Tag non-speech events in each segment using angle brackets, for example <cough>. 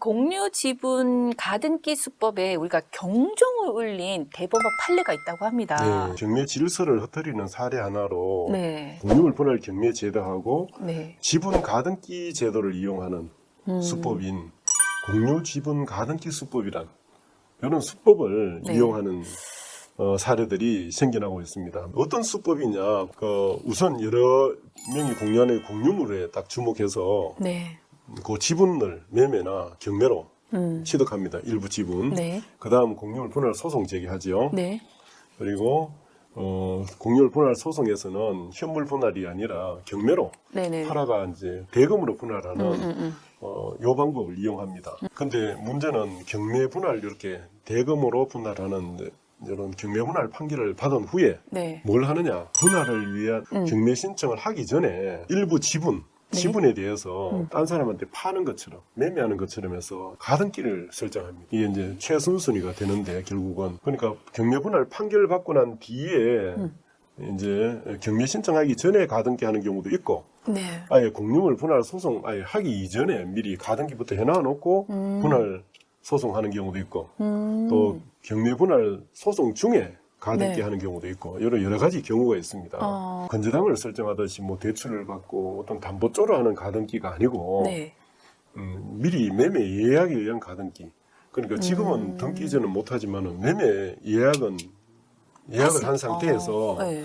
공유 지분 가등기 수법에 우리가 경종을 울린 대법원 판례가 있다고 합니다. 네, 경매 질서를 흩뜨리는 사례 하나로 네. 공유물 분할 경매 제도하고 네. 지분 가등기 제도를 이용하는 음. 수법인 공유 지분 가등기 수법이란 이런 수법을 네. 이용하는 어, 사례들이 생겨나고 있습니다. 어떤 수법이냐? 그 우선 여러 명이 공유하는 공유물에 딱 주목해서 네. 그 지분을 매매나 경매로 음. 취득합니다. 일부 지분. 네. 그다음 공유물 분할 소송 제기하지요. 네. 그리고 어, 공유물 분할 소송에서는 현물 분할이 아니라 경매로 네네. 팔아가 이제 대금으로 분할하는 음, 음, 음. 어, 요 방법을 이용합니다. 근데 문제는 경매 분할 이렇게 대금으로 분할하는 이런 경매 분할 판결을 받은 후에 네. 뭘 하느냐? 분할을 위한 음. 경매 신청을 하기 전에 일부 지분 네. 지분에 대해서 음. 딴 사람한테 파는 것처럼 매매하는 것처럼 해서 가등기를 설정합니다. 이게 이제 최순순위가 되는데 결국은 그러니까 경매 분할 판결 받고 난 뒤에 음. 이제 경매 신청하기 전에 가등기 하는 경우도 있고 네. 아예 공유물 분할 소송 아예 하기 이전에 미리 가등기부터 해놔 놓고 음. 분할 소송하는 경우도 있고 음. 또 경매 분할 소송 중에 가등기 네. 하는 경우도 있고 여러 여러 가지 경우가 있습니다. 어. 건재당을 설정하듯이 뭐 대출을 받고 어떤 담보조로 하는 가등기가 아니고 네. 음, 미리 매매 예약에 의한 가등기. 그러니까 지금은 음. 등기 이전은 못하지만은 매매 예약은 예약을 한 상태에서 어, 네.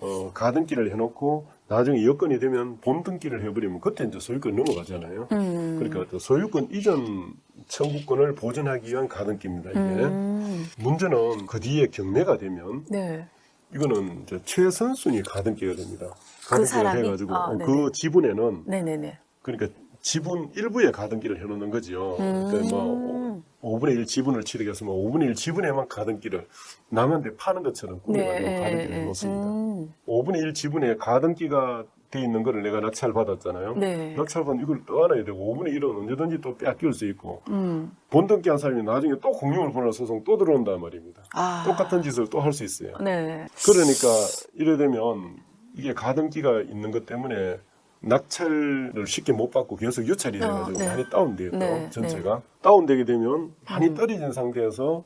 어, 가등기를 해놓고 나중에 여건이 되면 본 등기를 해버리면 그때 이제 소유권 넘어가잖아요. 음. 그러니까 또 소유권 이전 청구권을 보존하기 위한 가등기입니다. 이게 음. 문제는 그 뒤에 경매가 되면 네. 이거는 이제 최선 순위 가등기가 됩니다. 그 가등기가 사람이? 해가지고 아. 그 지분에는 네네네. 그러니까 지분 일부에 가등기를 해놓는. 그러니까 뭐 음. 5분의 1 지분을 취득했으면 5분의 1 지분에만 가등기를 남한테 파는 것처럼 꾸며가지고 가등기를 네. 해놓습니다. 음. 5분의 1 지분에 가등기가 돼 있는 거를 내가 낙찰 받았잖아요. 네. 낙찰받은 이걸 떠안아야 되고 5분의 1은 언제든지 또 뺏길 수 있고 음. 본등기 한 사람이 나중에 또 공유물 분할 소송 또 들어온단 말입니다. 아. 똑같은 짓을 또 할 수 있어요. 네. 그러니까 이래 되면 이게 가등기가 있는 것 때문에 낙찰을 쉽게 못 받고 계속 유찰이 어, 돼가지고 네. 많이 다운돼요. 또 네, 전체가 다운되게 되면 많이 음. 떨어진 상태에서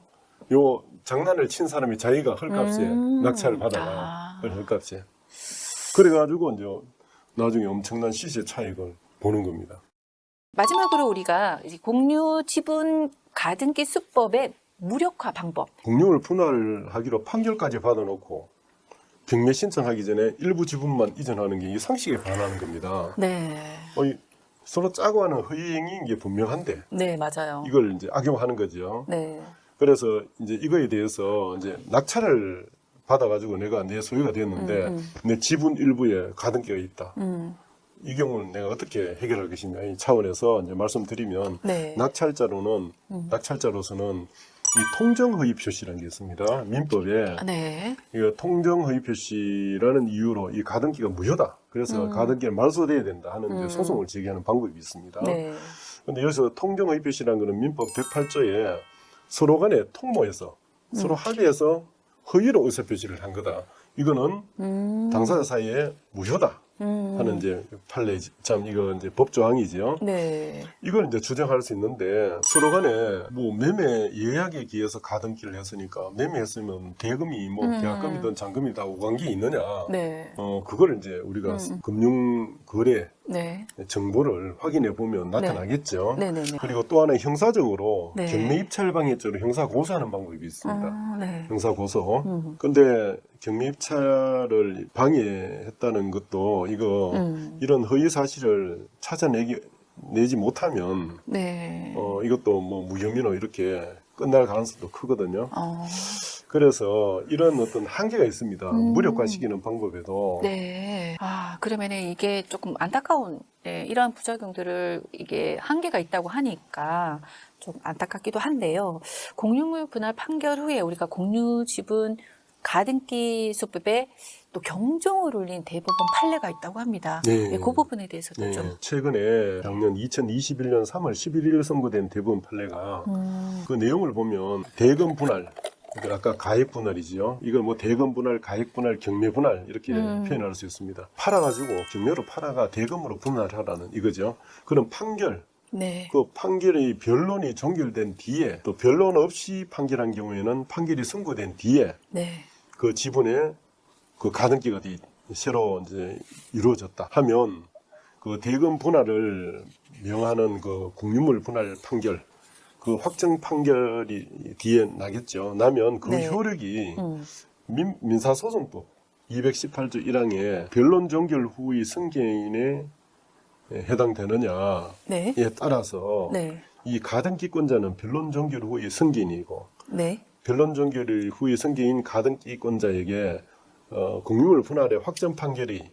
요 장난을 친 사람이 자기가 헐값에 음. 낙찰을 받아가 아. 그 헐값에 그래가지고 이제 나중에 엄청난 시세 차익을 보는 겁니다. 마지막으로 우리가 이제 공유 지분 가등기 수법의 무력화 방법. 공유를 분할하기로 판결까지 받아놓고 경매 신청하기 전에 일부 지분만 이전하는 게 이 상식에 반하는 겁니다. 네. 어, 이 서로 짜고 하는 허위 행위인 게 분명한데 네, 맞아요. 이걸 이제 악용하는 거죠. 네. 그래서 이제 이거에 대해서 이제 낙찰을 받아가지고 내가 내 소유가 됐는데 음, 음. 내 지분 일부에 가등기가 있다. 음. 이 경우는 내가 어떻게 해결할 것이냐 이 차원에서 이제 말씀드리면 네. 낙찰자로는 음. 낙찰자로서는 이 통정허위 표시라는 게 있습니다. 민법에 네. 이거 통정허위 표시라는 이유로 이 가등기가 무효다. 그래서 음. 가등기가 말소돼야 된다 하는 음. 소송을 제기하는 방법이 있습니다. 네. 근데 여기서 통정허위 표시라는 거는 민법 108조에 서로 간에 통모해서 서로 합의해서 허위로 의사 표시를 한 거다. 이거는 음. 당사자 사이에 무효다 음. 하는 이제 판례 참 이거 이제 법 조항이지요. 네. 이걸 이제 주장할 수 있는데 서로 간에 뭐 매매 예약에 기해서 가등기를 했으니까 매매했으면 대금이 뭐 음. 계약금이든 잔금이 다 오간 게 있느냐. 네. 어 그걸 이제 우리가 음. 금융 거래 네. 정보를 확인해 보면 나타나겠죠. 네, 네, 네. 그리고 또 하나 형사적으로 네. 경매 입찰 방해죄로 형사 고소하는 방법이 있습니다. 아, 네. 형사 고소. 음. 근데 경매 입찰을 방해했다는 것도 이거 음. 이런 허위 사실을 찾아내기 내지 못하면 네. 어 이것도 뭐 무혐의로 이렇게 끝날 가능성도 크거든요. 어. 그래서 이런 어떤 한계가 있습니다. 음. 무력화시키는 방법에도 네. 아, 그러면은 이게 조금 안타까운, 네, 이러한 부작용들을 이게 한계가 있다고 하니까 좀 안타깝기도 한데요. 공유물 분할 판결 후에 우리가 공유 지분 가등기 수법에 또 경종을 울린 대법원 판례가 있다고 합니다. 네. 네, 그 부분에 대해서도 네, 좀. 최근에 작년 2021년 3월 11일 선고된 대법원 판례가 음, 그 내용을 보면 대금 분할 그러니까 아까 가액 분할이지요. 이걸 뭐 대금 분할, 가액 분할, 경매 분할 이렇게 음. 표현할 수 있습니다. 팔아가지고 경매로 팔아가 대금으로 분할하라는 이거죠. 그런 판결 네. 그 판결이 변론이 종결된 뒤에 또 변론 없이 판결한 경우에는 판결이 선고된 뒤에 네. 그 지분의 그 가등기가 돼- 새로 이제 이루어졌다 하면 그 대금 분할을 명하는 그 공유물 분할 판결 그 확정 판결이 뒤에 나겠죠. 나면 그 네. 효력이 음. 민, 민사소송법 218조 1항에 변론 종결 후의 승계인에 해당되느냐에 네. 따라서 네. 이 가등기권자는 변론 종결 후의 승계인이고 네. 변론 종결 후의 승계인 가등기권자에게 어, 공유물 분할의 확정 판결이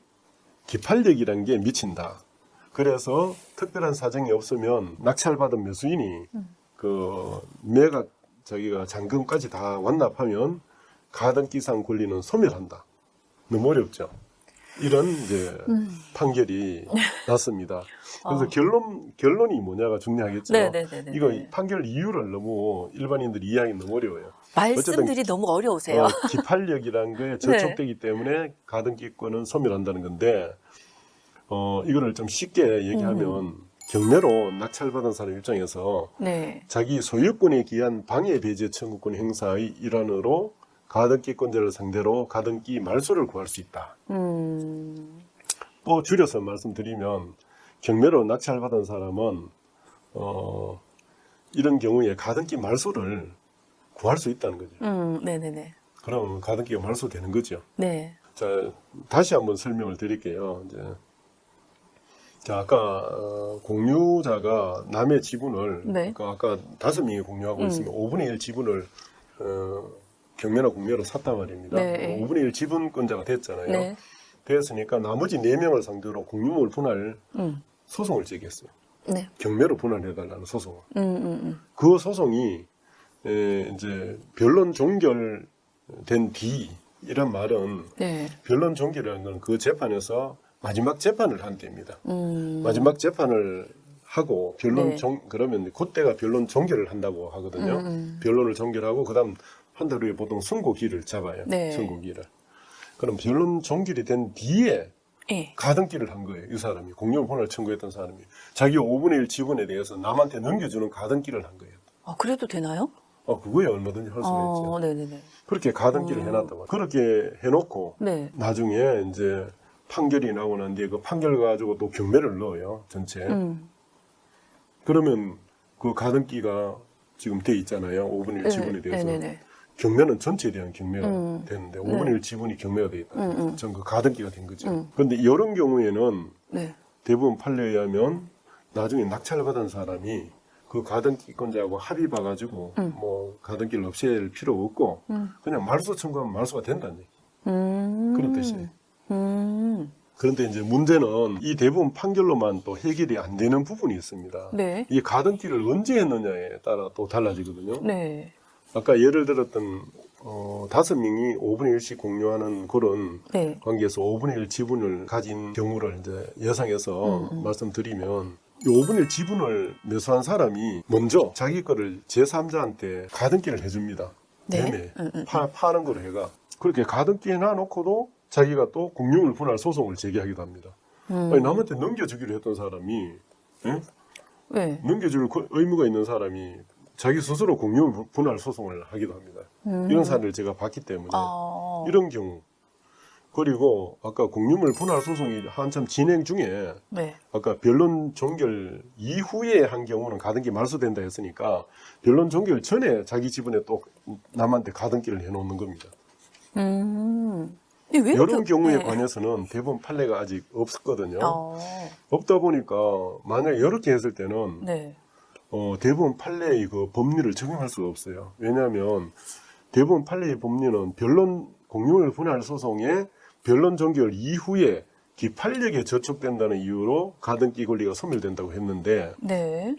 기판력이라는 게 미친다. 그래서 특별한 사정이 없으면 낙찰받은 매수인이 그 매각 자기가 잔금까지 다 완납하면 가등기상 권리는 소멸한다. 너무 어렵죠. 이런 이제 판결이 <laughs> 났습니다. 그래서 어. 결론 결론이 뭐냐가 중요하겠죠. 네, 네, 네, 네. 이거 판결 이유를 너무 일반인들이 이해하기 너무 어려워요. 말씀들이 너무 어려우세요. 어, 기판력이라는 거에 <laughs> 저촉되기 때문에 가등기권은 소멸한다는 건데 어 이거를 좀 쉽게 얘기하면 경매로 낙찰받은 사람 입장에서 네. 자기 소유권에 기한 방해 배제 청구권 행사의 일환으로 가등기권자를 상대로 가등기 말소를 구할 수 있다. 음. 또 줄여서 말씀드리면 경매로 낙찰 받은 사람은 어 이런 경우에 가등기 말소를 구할 수 있다는 거죠. 음. 네, 네, 네. 그럼 가등기가 말소되는 거죠. 네. 자, 다시 한번 설명을 드릴게요. 이제 자, 아까 어, 공유자가 남의 지분을 네. 그러니까 아까 다섯 명이 공유하고 음. 있으면 5분의 1 지분을 어, 경매나 공매로 샀단 말입니다. 네. 5분의 1 지분권자가 됐잖아요. 네. 됐으니까 나머지 4명을 상대로 공유물 분할 음. 소송을 제기했어요. 네. 경매로 분할해달라는 소송을. 음, 음, 음. 그 소송이 에, 이제 변론 종결된 뒤 이런 말은 네. 변론 종결이라는 건 그 재판에서 마지막 재판을 한 때입니다. 음. 마지막 재판을 하고 변론 네. 종 그러면 그때가 변론 종결을 한다고 하거든요. 음, 음. 변론을 종결하고 그다음 한 달 후에 보통 선고기를 잡아요. 네. 선고기를. 그럼 변론 종결이 된 뒤에 예. 가등기를 한 거예요. 이 사람이 분할 청구했던 사람이 자기 5분의 1 지분에 대해서 남한테 넘겨주는 가등기를 한 거예요. 아, 그래도 되나요? 어, 그거야 얼마든지 할 수가 어, 있죠. 네, 네, 네. 그렇게 가등기를 어. 해놨다고. 그렇게 해놓고 네. 나중에 이제 판결이 나고 난 뒤에 그 판결 가지고 또 경매를 넣어요. 전체. 음. 그러면 그 가등기가 지금 돼 있잖아요. 5분의 1 네, 지분에 대해서. 네, 네, 네. 경매는 전체에 대한 경매가 음. 되는데 5분의 1 지분이 경매가 돼 있다. 음, 음. 전그 가등기가 된 거죠. 음. 그런데 이런 경우에는 네. 대부분 판례에 의하면 나중에 낙찰 받은 사람이 그 가등기권자하고 합의 봐가지고 음. 뭐 가등기를 없앨 필요 없고 음. 그냥 말소 청구하면 말소가 된다는 얘기. 음. 그런 뜻이에요. 음. 그런데 이제 문제는 이 대부분 판결로만 또 해결이 안 되는 부분이 있습니다. 네. 이 가등기를 언제 했느냐에 따라 또 달라지거든요. 네. 아까 예를 들었던 어, 다섯 명이 5분의 1씩 공유하는 그런 네. 관계에서 5분의 1 지분을 가진 경우를 이제 예상해서 음, 음. 말씀드리면 이 5분의 1 지분을 매수한 사람이 먼저 자기 거를 제3자한테 가등기를 해줍니다. 네. 매매. 음, 음. 파, 파는 거로 해가. 그렇게 가등기 해놔놓고도 자기가 또 공유물 분할 소송을 제기하기도 합니다. 음. 아니, 남한테 넘겨주기로 했던 사람이 예? 네. 넘겨줄 그 의무가 있는 사람이 자기 스스로 공유물 분할 소송을 하기도 합니다. 음. 이런 사례를 제가 봤기 때문에 아. 이런 경우 그리고 아까 공유물 분할 소송이 한참 진행 중에 네. 아까 변론 종결 이후에 한 경우는 가등기 말소된다 했으니까 변론 종결 전에 자기 지분에 또 남한테 가등기를 해놓는 겁니다. 음. 근데 왜 이렇게- 이런 경우에 네. 관해서는 대부분 판례가 아직 없었거든요. 어. 없다 보니까 만약에 이렇게 했을 때는 네. 어, 대부분 판례의 그 법률을 적용할 수가 없어요. 왜냐하면 대부분 판례의 법률은 변론 공유물 분할 소송의 변론 종결 이후에 기판력에 저촉된다는 이유로 가등기 권리가 소멸된다고 했는데 네.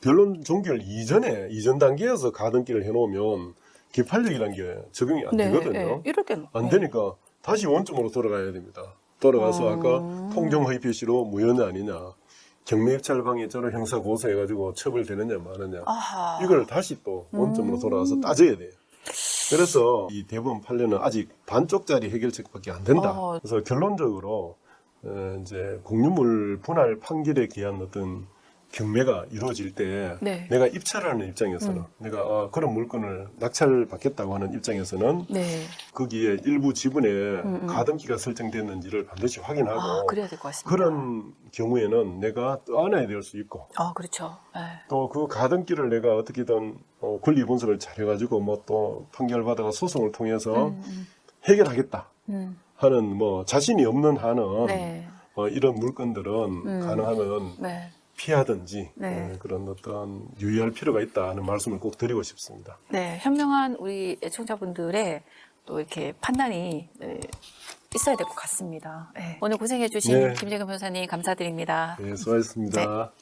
변론 종결 이전에 이전 단계에서 가등기를 해놓으면 기판력이라는 게 적용이 안 네. 되거든요. 네. 이럴 때는 안 네. 되니까 다시 원점으로 돌아가야 됩니다. 돌아가서 음. 아까 통정허위 표시로 무효냐 아니냐 경매 입찰 방해죄로 형사 고소해가지고 처벌되느냐 마느냐 아하. 이걸 다시 또 원점으로 음. 돌아가서 따져야 돼요. 그래서 이 대법원 판례는 아직 반쪽짜리 해결책밖에 안 된다. 어. 그래서 결론적으로 어, 이제 공유물 분할 판결에 기한 어떤 경매가 이루어질 때 네. 내가 입찰하는 입장에서는 음. 내가 어, 그런 물건을 낙찰 받겠다고 하는 입장에서는 네. 거기에 일부 지분에 음. 가등기가 설정됐는지를 반드시 확인하고 아, 그래야 될 것 같습니다. 그런 경우에는 내가 떠안아야 될 수 있고 아, 그렇죠. 네. 또그 가등기를 내가 어떻게든 어, 권리 분석을 잘 해가지고 뭐 또 판결 받아가 소송을 통해서 음, 해결하겠다 음, 하는 뭐 자신이 없는 한은 음. 네. 어, 이런 물건들은 음. 가능하면 네. 피하든지 네. 어, 그런 어떤 유의할 필요가 있다 하는 말씀을 꼭 드리고 싶습니다. 네, 현명한 우리 애청자분들의 또 이렇게 판단이 네, 있어야 될 것 같습니다. 네. 오늘 고생해주신 네. 김재근 변호사님 감사드립니다. 네, 수고하셨습니다.